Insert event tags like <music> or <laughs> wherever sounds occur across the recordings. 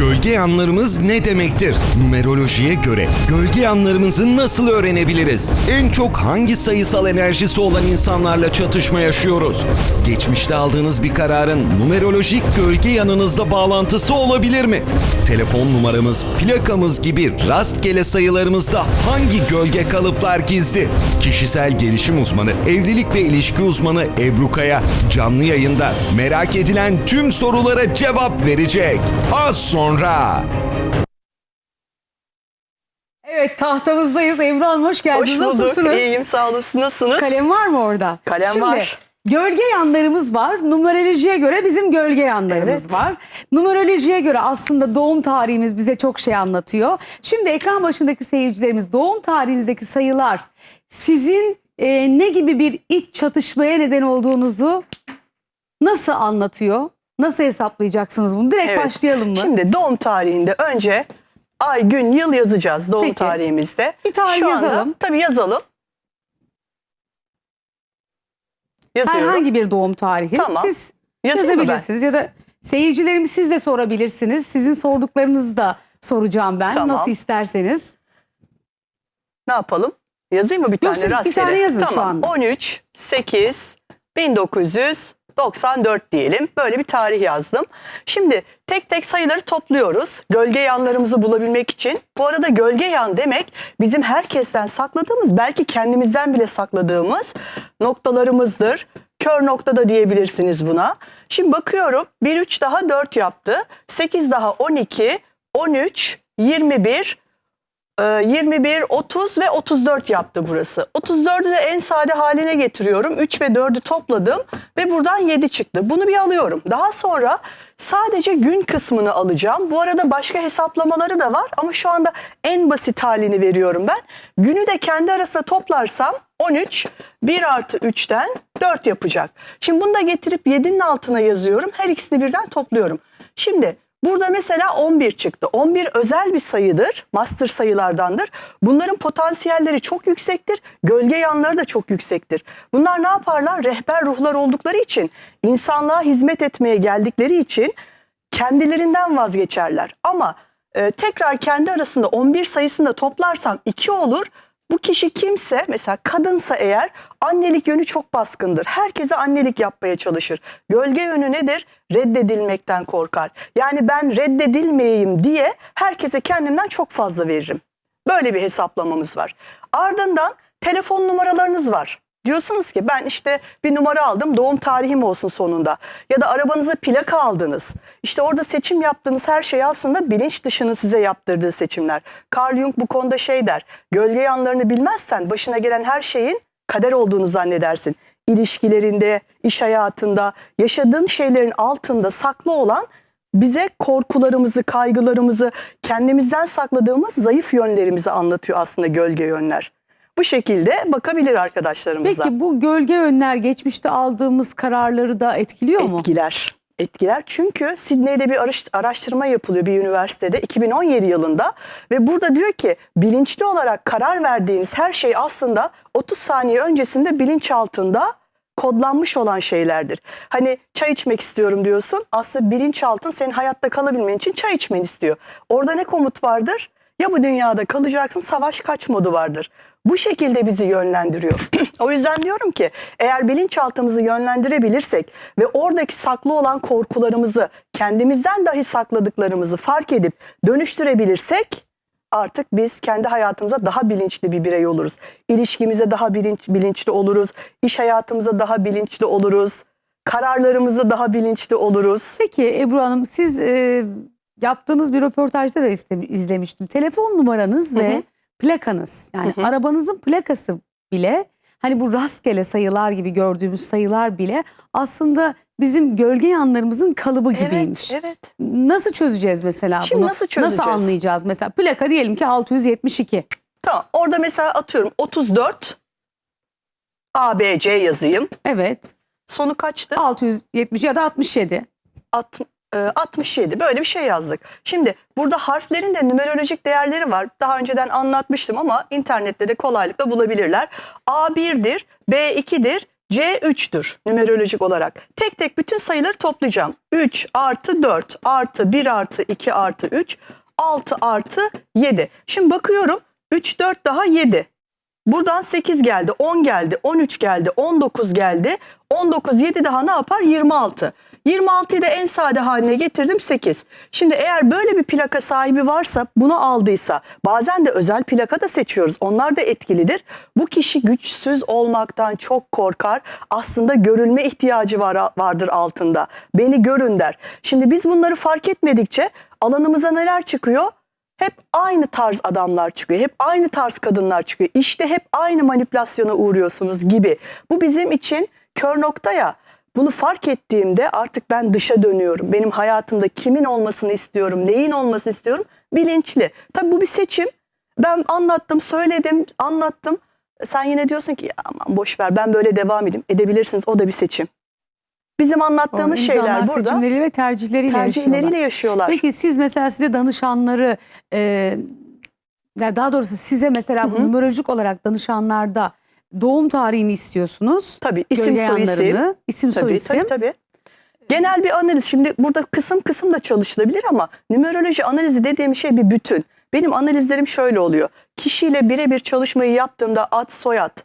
Gölge yanlarımız ne demektir? Numerolojiye göre gölge yanlarımızı nasıl öğrenebiliriz? En çok hangi sayısal enerjisi olan insanlarla çatışma yaşıyoruz? Geçmişte aldığınız bir kararın numerolojik gölge yanınızla bağlantısı olabilir mi? Telefon numaramız, plakamız gibi rastgele sayılarımızda hangi gölge kalıplar gizli? Kişisel gelişim uzmanı, evlilik ve ilişki uzmanı Ebru Kaya canlı yayında merak edilen tüm sorulara cevap verecek. Az sonra. Evet tahtamızdayız. Ebru Hanım hoş Hoş geldiniz. bulduk. Nasılsınız? İyiyim sağ olun. Siz Nasılsınız? Kalem var mı orada? Kalem Şimdi, var. Gölge yanlarımız var. Numerolojiye göre bizim gölge yanlarımız Evet. var. Numerolojiye göre aslında doğum tarihimiz bize çok şey anlatıyor. Şimdi ekran başındaki seyircilerimiz doğum tarihinizdeki sayılar sizin e, ne gibi bir iç çatışmaya neden olduğunuzu nasıl anlatıyor? Nasıl hesaplayacaksınız bunu? Direkt Evet. başlayalım mı? Şimdi doğum tarihinde önce ay, gün, yıl yazacağız doğum Peki. tarihimizde. Bir tarih Şu anda- yazalım. Tabii yazalım. Yazıyorum. Herhangi bir doğum tarihi. Tamam. Siz Yazayım mı ben? yazabilirsiniz ya da seyircilerimiz siz de sorabilirsiniz. Sizin sorduklarınızı da soracağım ben. Tamam. Nasıl isterseniz. Ne yapalım? Yazayım mı bir tane siz bir rastgele? tane yazın şu tamam. anda. 13, 8, 1994 diyelim. Böyle bir tarih yazdım. Şimdi tek tek sayıları topluyoruz. Gölge yanlarımızı bulabilmek için. Bu arada gölge yan demek bizim herkesten sakladığımız belki kendimizden bile sakladığımız noktalarımızdır. Kör nokta da diyebilirsiniz buna. Şimdi bakıyorum 1 3 daha 4 yaptı. 8 daha 12, 13, 21, ee, 21, 30 ve 34 yaptı burası. 34'ü de en sade haline getiriyorum. 3 ve 4'ü topladım ve buradan 7 çıktı. Bunu bir alıyorum. Daha sonra sadece gün kısmını alacağım. Bu arada başka hesaplamaları da var ama şu anda en basit halini veriyorum ben. Günü de kendi arasında toplarsam 13, 1 artı 3'ten 4 yapacak. Şimdi bunu da getirip 7'nin altına yazıyorum. Her ikisini birden topluyorum. Şimdi Burada mesela 11 çıktı. 11 özel bir sayıdır. Master sayılardandır. Bunların potansiyelleri çok yüksektir. Gölge yanları da çok yüksektir. Bunlar ne yaparlar? Rehber ruhlar oldukları için, insanlığa hizmet etmeye geldikleri için kendilerinden vazgeçerler. Ama e, tekrar kendi arasında 11 sayısını da toplarsam 2 olur. Bu kişi kimse mesela kadınsa eğer annelik yönü çok baskındır. Herkese annelik yapmaya çalışır. Gölge yönü nedir? Reddedilmekten korkar. Yani ben reddedilmeyeyim diye herkese kendimden çok fazla veririm. Böyle bir hesaplamamız var. Ardından telefon numaralarınız var. Diyorsunuz ki ben işte bir numara aldım doğum tarihim olsun sonunda. Ya da arabanıza plaka aldınız. İşte orada seçim yaptığınız her şey aslında bilinç dışının size yaptırdığı seçimler. Carl Jung bu konuda şey der. Gölge yanlarını bilmezsen başına gelen her şeyin kader olduğunu zannedersin. İlişkilerinde, iş hayatında, yaşadığın şeylerin altında saklı olan bize korkularımızı, kaygılarımızı, kendimizden sakladığımız zayıf yönlerimizi anlatıyor aslında gölge yönler. Bu şekilde bakabilir arkadaşlarımıza. Peki bu gölge önler geçmişte aldığımız kararları da etkiliyor mu? Etkiler. Etkiler çünkü Sidney'de bir araş- araştırma yapılıyor bir üniversitede 2017 yılında ve burada diyor ki bilinçli olarak karar verdiğiniz her şey aslında 30 saniye öncesinde bilinç altında kodlanmış olan şeylerdir. Hani çay içmek istiyorum diyorsun aslında bilinçaltın senin hayatta kalabilmen için çay içmeni istiyor. Orada ne komut vardır? Ya bu dünyada kalacaksın savaş kaç modu vardır. Bu şekilde bizi yönlendiriyor. <clears throat> o yüzden diyorum ki eğer bilinçaltımızı yönlendirebilirsek ve oradaki saklı olan korkularımızı kendimizden dahi sakladıklarımızı fark edip dönüştürebilirsek artık biz kendi hayatımıza daha bilinçli bir birey oluruz. İlişkimize daha bilinç, bilinçli oluruz. İş hayatımıza daha bilinçli oluruz. Kararlarımızda daha bilinçli oluruz. Peki Ebru Hanım siz e, yaptığınız bir röportajda da izlemiştim. Telefon numaranız ve plakanız yani arabanızın plakası bile hani bu rastgele sayılar gibi gördüğümüz sayılar bile aslında bizim gölge yanlarımızın kalıbı gibiymiş. Evet, evet. Nasıl çözeceğiz mesela Şimdi bunu? nasıl çözeceğiz? Nasıl anlayacağız mesela? Plaka diyelim ki 672. Tamam. Orada mesela atıyorum 34 ABC yazayım. Evet. Sonu kaçtı? 670 ya da 67. Alt- e, 67 böyle bir şey yazdık. Şimdi burada harflerin de numerolojik değerleri var. Daha önceden anlatmıştım ama internette de kolaylıkla bulabilirler. A1'dir, B2'dir, C3'tür numerolojik olarak. Tek tek bütün sayıları toplayacağım. 3 artı 4 artı 1 artı 2 artı 3 6 artı 7. Şimdi bakıyorum 3 4 daha 7. Buradan 8 geldi, 10 geldi, 13 geldi, 19 geldi. 19 7 daha ne yapar? 26. 26'yı da en sade haline getirdim 8. Şimdi eğer böyle bir plaka sahibi varsa bunu aldıysa bazen de özel plaka da seçiyoruz. Onlar da etkilidir. Bu kişi güçsüz olmaktan çok korkar. Aslında görülme ihtiyacı var, vardır altında. Beni görün der. Şimdi biz bunları fark etmedikçe alanımıza neler çıkıyor? Hep aynı tarz adamlar çıkıyor. Hep aynı tarz kadınlar çıkıyor. İşte hep aynı manipülasyona uğruyorsunuz gibi. Bu bizim için kör nokta ya. Bunu fark ettiğimde artık ben dışa dönüyorum. Benim hayatımda kimin olmasını istiyorum, neyin olmasını istiyorum bilinçli. Tabii bu bir seçim. Ben anlattım, söyledim, anlattım. Sen yine diyorsun ki aman boş ver ben böyle devam edeyim. Edebilirsiniz o da bir seçim. Bizim anlattığımız şeyler burada seçimleriyle ve tercihleriyle tercihleriyle yaşıyorlar. yaşıyorlar. Peki siz mesela size danışanları e, ya daha doğrusu size mesela bu numerolojik olarak danışanlarda doğum tarihini istiyorsunuz. Tabii isim soy isim. isim soy Tabii, isim. tabii tabii. Genel bir analiz. Şimdi burada kısım kısım da çalışılabilir ama numeroloji analizi dediğim şey bir bütün. Benim analizlerim şöyle oluyor. Kişiyle birebir çalışmayı yaptığımda ad soyad,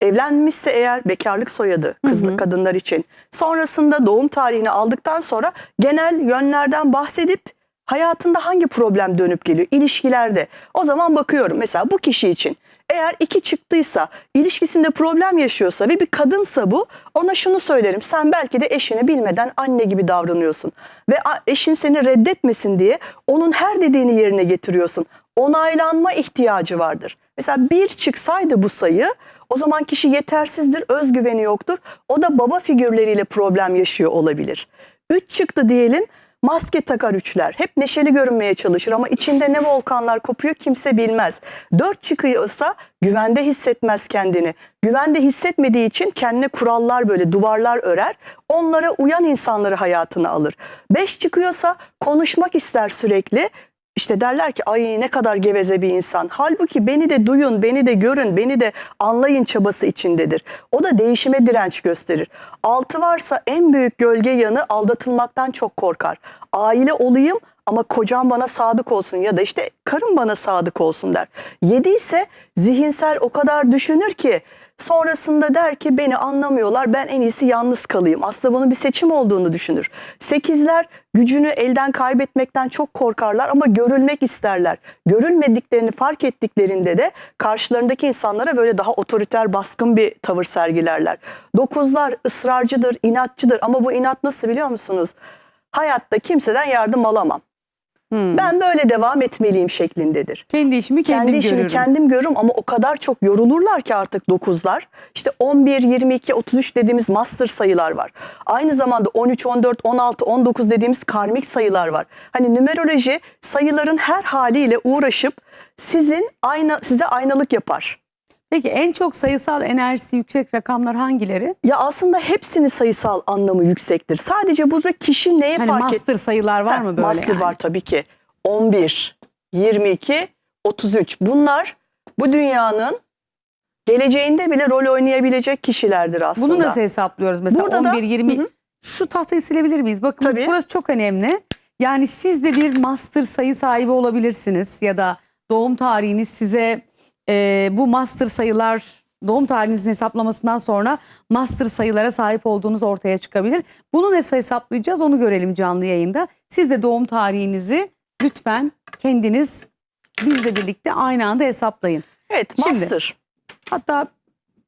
evlenmişse eğer bekarlık soyadı kız kadınlar için. Sonrasında doğum tarihini aldıktan sonra genel yönlerden bahsedip hayatında hangi problem dönüp geliyor ilişkilerde. O zaman bakıyorum mesela bu kişi için eğer iki çıktıysa, ilişkisinde problem yaşıyorsa ve bir kadınsa bu, ona şunu söylerim. Sen belki de eşini bilmeden anne gibi davranıyorsun. Ve eşin seni reddetmesin diye onun her dediğini yerine getiriyorsun. Onaylanma ihtiyacı vardır. Mesela bir çıksaydı bu sayı, o zaman kişi yetersizdir, özgüveni yoktur. O da baba figürleriyle problem yaşıyor olabilir. Üç çıktı diyelim, Maske takar üçler. Hep neşeli görünmeye çalışır ama içinde ne volkanlar kopuyor kimse bilmez. Dört çıkıyorsa güvende hissetmez kendini. Güvende hissetmediği için kendine kurallar böyle duvarlar örer. Onlara uyan insanları hayatına alır. Beş çıkıyorsa konuşmak ister sürekli. İşte derler ki ay ne kadar geveze bir insan. Halbuki beni de duyun, beni de görün, beni de anlayın çabası içindedir. O da değişime direnç gösterir. Altı varsa en büyük gölge yanı aldatılmaktan çok korkar. Aile olayım ama kocam bana sadık olsun ya da işte karım bana sadık olsun der. Yedi ise zihinsel o kadar düşünür ki sonrasında der ki beni anlamıyorlar ben en iyisi yalnız kalayım. Aslında bunun bir seçim olduğunu düşünür. Sekizler gücünü elden kaybetmekten çok korkarlar ama görülmek isterler. Görülmediklerini fark ettiklerinde de karşılarındaki insanlara böyle daha otoriter baskın bir tavır sergilerler. Dokuzlar ısrarcıdır, inatçıdır ama bu inat nasıl biliyor musunuz? Hayatta kimseden yardım alamam. Ben böyle devam etmeliyim şeklindedir Kendi işimi kendim kendi işimi görürüm. kendim görürüm ama o kadar çok yorulurlar ki artık dokuzlar. İşte 11, 22, 33 dediğimiz master sayılar var. Aynı zamanda 13, 14, 16, 19 dediğimiz karmik sayılar var. Hani numeroloji sayıların her haliyle uğraşıp sizin ayna size aynalık yapar. Peki en çok sayısal enerjisi yüksek rakamlar hangileri? Ya aslında hepsinin sayısal anlamı yüksektir. Sadece burada kişi neye Hani fark master et- sayılar var Heh, mı böyle? Master yani? var tabii ki. 11, 22, 33. Bunlar bu dünyanın geleceğinde bile rol oynayabilecek kişilerdir aslında. Bunu nasıl hesaplıyoruz? Mesela Burada da- 11, 20. Hı hı. Şu tahtayı silebilir miyiz? Bakın Tabii. burası çok önemli. Yani siz de bir master sayı sahibi olabilirsiniz. Ya da doğum tarihiniz size e, bu master sayılar doğum tarihinizin hesaplamasından sonra master sayılara sahip olduğunuz ortaya çıkabilir. Bunu nasıl hesaplayacağız onu görelim canlı yayında. Siz de doğum tarihinizi lütfen kendiniz bizle birlikte aynı anda hesaplayın. Evet, Şimdi, master. Hatta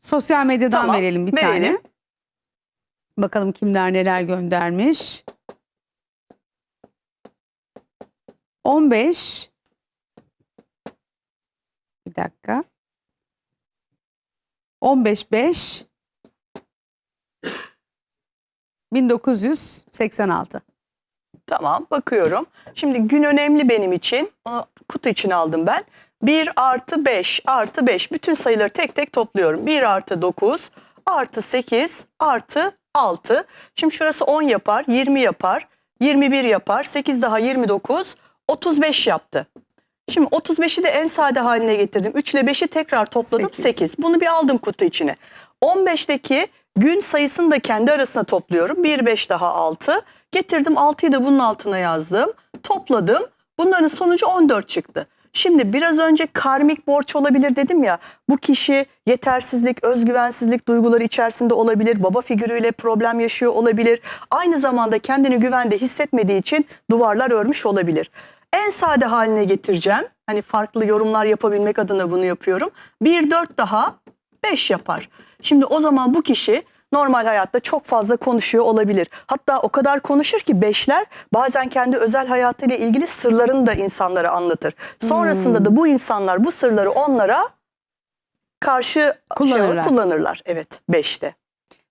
sosyal medyadan Tamam, verelim bir verelim. tane. Bakalım kimler neler göndermiş. 15 Bir dakika. 15 5 1986. Tamam bakıyorum. Şimdi gün önemli benim için. Onu kutu için aldım ben. 1 artı 5 artı 5 bütün sayıları tek tek topluyorum. 1 artı 9 artı 8 artı 6. Şimdi şurası 10 yapar 20 yapar 21 yapar 8 daha 29 35 yaptı. Şimdi 35'i de en sade haline getirdim. 3 ile 5'i tekrar topladım Sekiz. 8. Bunu bir aldım kutu içine. 15'teki Gün sayısını da kendi arasına topluyorum. 1, 5 daha 6. Getirdim 6'yı da bunun altına yazdım. Topladım. Bunların sonucu 14 çıktı. Şimdi biraz önce karmik borç olabilir dedim ya. Bu kişi yetersizlik, özgüvensizlik duyguları içerisinde olabilir. Baba figürüyle problem yaşıyor olabilir. Aynı zamanda kendini güvende hissetmediği için duvarlar örmüş olabilir. En sade haline getireceğim. Hani farklı yorumlar yapabilmek adına bunu yapıyorum. 1 4 daha 5 yapar. Şimdi o zaman bu kişi normal hayatta çok fazla konuşuyor olabilir. Hatta o kadar konuşur ki beşler bazen kendi özel hayatıyla ilgili sırlarını da insanlara anlatır. Sonrasında da bu insanlar bu sırları onlara karşı Kullanırlar. şey, kullanırlar. Evet beşte.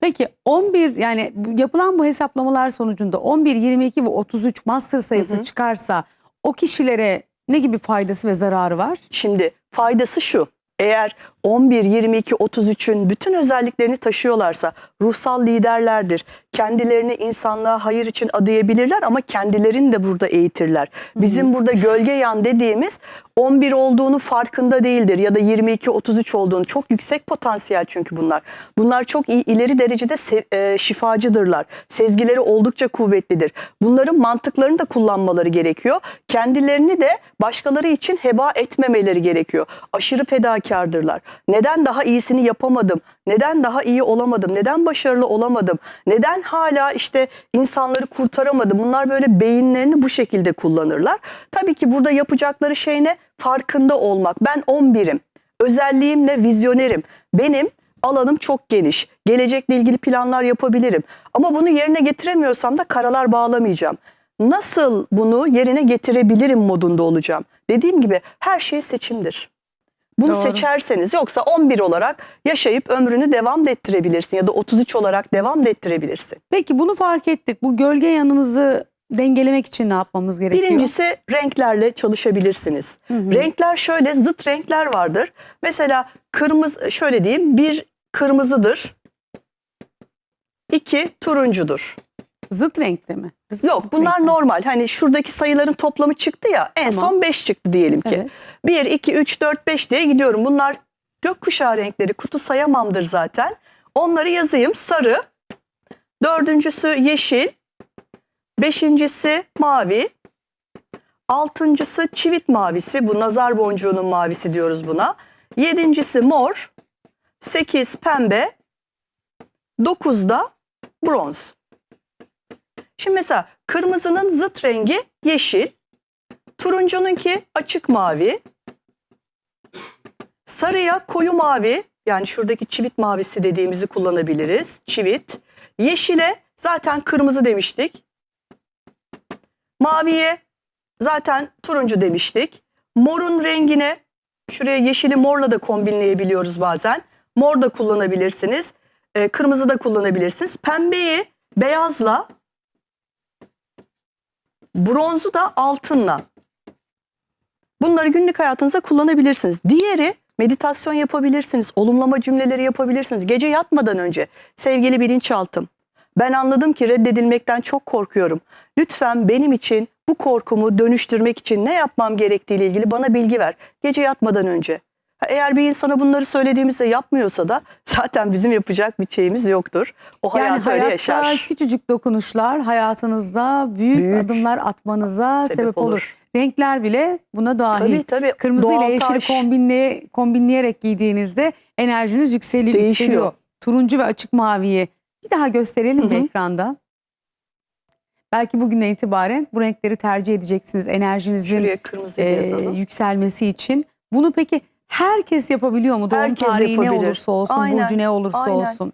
Peki 11 yani yapılan bu hesaplamalar sonucunda 11, 22 ve 33 master sayısı çıkarsa o kişilere ne gibi faydası ve zararı var? Şimdi faydası şu. Eğer 11, 22, 33'ün bütün özelliklerini taşıyorlarsa ruhsal liderlerdir. Kendilerini insanlığa hayır için adayabilirler ama kendilerini de burada eğitirler. Bizim burada gölge yan dediğimiz 11 olduğunu farkında değildir ya da 22, 33 olduğunu. Çok yüksek potansiyel çünkü bunlar. Bunlar çok iyi ileri derecede se- e, şifacıdırlar. Sezgileri oldukça kuvvetlidir. Bunların mantıklarını da kullanmaları gerekiyor. Kendilerini de başkaları için heba etmemeleri gerekiyor. Aşırı fedakardırlar. Neden daha iyisini yapamadım? Neden daha iyi olamadım? Neden başarılı olamadım? Neden hala işte insanları kurtaramadım? Bunlar böyle beyinlerini bu şekilde kullanırlar. Tabii ki burada yapacakları şey ne? Farkında olmak. Ben 11'im. Özelliğimle vizyonerim. Benim alanım çok geniş. Gelecekle ilgili planlar yapabilirim. Ama bunu yerine getiremiyorsam da karalar bağlamayacağım. Nasıl bunu yerine getirebilirim modunda olacağım. Dediğim gibi her şey seçimdir. Bunu Doğru. seçerseniz yoksa 11 olarak yaşayıp ömrünü devam da ettirebilirsin ya da 33 olarak devam da ettirebilirsin. Peki bunu fark ettik. Bu gölge yanımızı dengelemek için ne yapmamız gerekiyor? Birincisi renklerle çalışabilirsiniz. Renkler şöyle zıt renkler vardır. Mesela kırmızı şöyle diyeyim bir kırmızıdır. iki turuncudur. Zıt renkte mi? Yok bunlar normal. Hani şuradaki sayıların toplamı çıktı ya en Tamam. son 5 çıktı diyelim ki. Evet. 1, 2, 3, 4, 5 diye gidiyorum. Bunlar gökkuşağı renkleri. Kutu sayamamdır zaten. Onları yazayım. Sarı. Dördüncüsü yeşil. Beşincisi mavi. Altıncısı çivit mavisi. Bu nazar boncuğunun mavisi diyoruz buna. Yedincisi mor. Sekiz pembe. Dokuzda bronz. Şimdi mesela kırmızının zıt rengi yeşil. Turuncununki açık mavi. Sarıya koyu mavi yani şuradaki çivit mavisi dediğimizi kullanabiliriz. Çivit. Yeşile zaten kırmızı demiştik. Maviye zaten turuncu demiştik. Morun rengine şuraya yeşili morla da kombinleyebiliyoruz bazen. Mor da kullanabilirsiniz. Ee, kırmızı da kullanabilirsiniz. Pembeyi beyazla bronzu da altınla. Bunları günlük hayatınızda kullanabilirsiniz. Diğeri meditasyon yapabilirsiniz. Olumlama cümleleri yapabilirsiniz. Gece yatmadan önce sevgili bilinçaltım. Ben anladım ki reddedilmekten çok korkuyorum. Lütfen benim için bu korkumu dönüştürmek için ne yapmam gerektiğiyle ilgili bana bilgi ver. Gece yatmadan önce. Eğer bir insana bunları söylediğimizde yapmıyorsa da <laughs> zaten bizim yapacak bir şeyimiz yoktur. O Yani hayatı öyle hayatta yaşar. küçücük dokunuşlar hayatınızda büyük, Büyük adımlar atmanıza sebep, sebep olur. olur. Renkler bile buna dahil. Tabii tabii. Kırmızı ile Doğal yeşili taş. kombinle, kombinleyerek giydiğinizde enerjiniz yükseliyor, Değişiyor. yükseliyor. Turuncu ve açık maviyi bir daha gösterelim mi Hı ekranda? Belki bugünden itibaren bu renkleri tercih edeceksiniz enerjinizin e, yazalım. yükselmesi için. Bunu peki herkes yapabiliyor mu? Doğum Herkes tarihi ne yapabilir. olursa olsun, Aynen, burcu ne olursa aynen. olsun.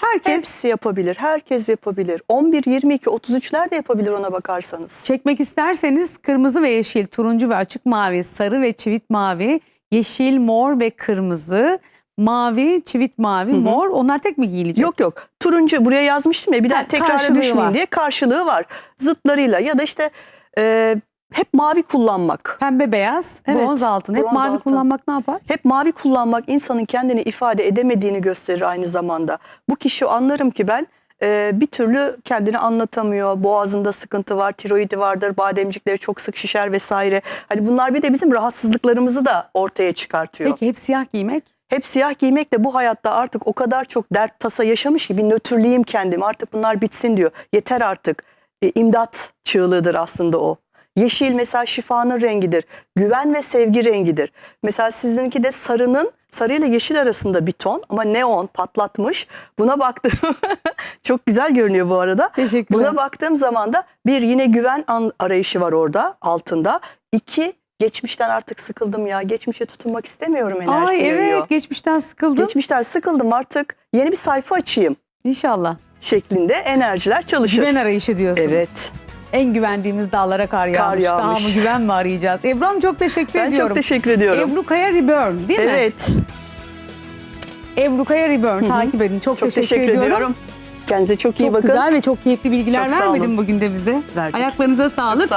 Herkes Hepsi yapabilir. Herkes yapabilir. 11, 22, 33'ler de yapabilir ona bakarsanız. Çekmek isterseniz kırmızı ve yeşil, turuncu ve açık mavi, sarı ve çivit mavi, yeşil, mor ve kırmızı, mavi, çivit mavi, mor onlar tek mi giyilecek? Yok yok. Turuncu buraya yazmıştım ya bir daha Ha, tekrar karşılığı düşmeyeyim var. diye karşılığı var. Zıtlarıyla ya da işte e, hep mavi kullanmak. Pembe, beyaz, Evet, bronz altın. Hep bronz mavi altın. kullanmak ne yapar? Hep mavi kullanmak insanın kendini ifade edemediğini gösterir aynı zamanda. Bu kişi anlarım ki ben e, bir türlü kendini anlatamıyor. Boğazında sıkıntı var, tiroidi vardır, bademcikleri çok sık şişer vesaire. Hani bunlar bir de bizim rahatsızlıklarımızı da ortaya çıkartıyor. Peki hep siyah giymek? hep siyah giymek de bu hayatta artık o kadar çok dert tasa yaşamış ki bir nötrleyeyim kendimi artık bunlar bitsin diyor. Yeter artık. E, imdat çığlığıdır aslında o. Yeşil mesela şifanın rengidir. Güven ve sevgi rengidir. Mesela sizinki de sarının sarıyla yeşil arasında bir ton ama neon patlatmış. Buna baktım. <laughs> Çok güzel görünüyor bu arada. Teşekkürler. Buna baktığım zaman da bir yine güven arayışı var orada altında. İki geçmişten artık sıkıldım ya. Geçmişe tutunmak istemiyorum enerjisi Ay evet veriyor. geçmişten sıkıldım. Geçmişten sıkıldım artık yeni bir sayfa açayım İnşallah. şeklinde enerjiler çalışır. Güven arayışı diyorsunuz. Evet. En güvendiğimiz dağlara kar yağmış. Daha yağmış. mı güven mi arayacağız? Ebru Hanım çok teşekkür Ben ediyorum. çok teşekkür ediyorum. Ebru Kaya Reburn değil mi? evet. Ebru Kaya Reburn takip edin. Çok, Çok teşekkür, ediyorum. Kendinize çok iyi Çok bakın. güzel ve çok keyifli bilgiler Çok vermedin bugün de bize. Verdik. Ayaklarınıza sağlık. Sağ